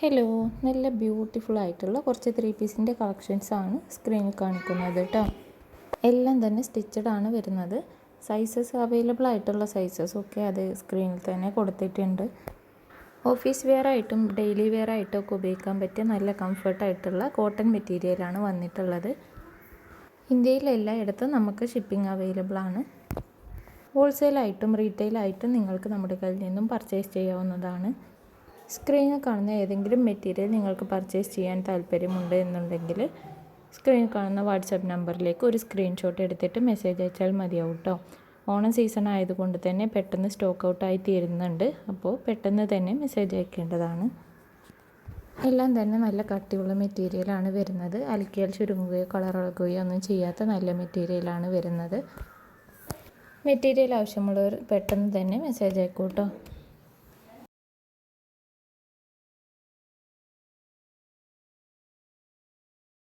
Hello നല്ല beautiful ആയിട്ടുള്ള കുറച്ച് ത്രീ പീസിന്റെ കളക്ഷൻസ് ആണ് സ്ക്രീനിൽ കാണിക്കുന്നത് കേട്ടോ എല്ലാം തന്നെ സ്റ്റിച്ചഡ് ആണ് വരുന്നത്. സൈസസ് അവൈലബിൾ ആയിട്ടുള്ള സൈസസ് ഒക്കെ അത് സ്ക്രീനിൽ തന്നെ കൊടുത്തിട്ടുണ്ട്. ഓഫീസ് വെയർ ആയിട്ടും ഡെയിലി വെയർ ആയിട്ടും ഒക്കെ ഉപയോഗിക്കാൻ പറ്റിയ നല്ല കംഫർട്ടായിട്ടുള്ള കോട്ടൺ മെറ്റീരിയലാണ് വന്നിട്ടുള്ളത്. ഇന്ത്യയിൽ എല്ലായിടത്തും നമുക്ക് ഷിപ്പിംഗ് അവൈലബിൾ ആണ്. ഹോൾസെയിലായിട്ടും റീറ്റെയിലായിട്ടും നിങ്ങൾക്ക് നമ്മുടെ കയ്യിൽ നിന്നും പർച്ചേസ് ചെയ്യാവുന്നതാണ്. സ്ക്രീനിൽ കാണുന്ന ഏതെങ്കിലും മെറ്റീരിയൽ നിങ്ങൾക്ക് പർച്ചേസ് ചെയ്യാൻ താല്പര്യമുണ്ട് എന്നുണ്ടെങ്കിൽ സ്ക്രീനിൽ കാണുന്ന വാട്സപ്പ് നമ്പറിലേക്ക് ഒരു സ്ക്രീൻഷോട്ട് എടുത്തിട്ട് മെസ്സേജ് അയച്ചാൽ മതിയാവും കേട്ടോ ഓണം സീസൺ ആയതുകൊണ്ട് തന്നെ പെട്ടെന്ന് സ്റ്റോക്ക് ഔട്ടായി തീരുന്നുണ്ട്. അപ്പോൾ പെട്ടെന്ന് തന്നെ മെസ്സേജ് അയക്കേണ്ടതാണ്. എല്ലാം തന്നെ നല്ല കട്ടിയുള്ള മെറ്റീരിയലാണ് വരുന്നത്. അലക്കിയാൽ ചുരുങ്ങുകയോ കളർ ഇളകുകയോ ഒന്നും ചെയ്യാത്ത നല്ല മെറ്റീരിയലാണ് വരുന്നത്. മെറ്റീരിയൽ ആവശ്യമുള്ളവർ പെട്ടെന്ന് തന്നെ മെസ്സേജ് അയക്കൂ കേട്ടോ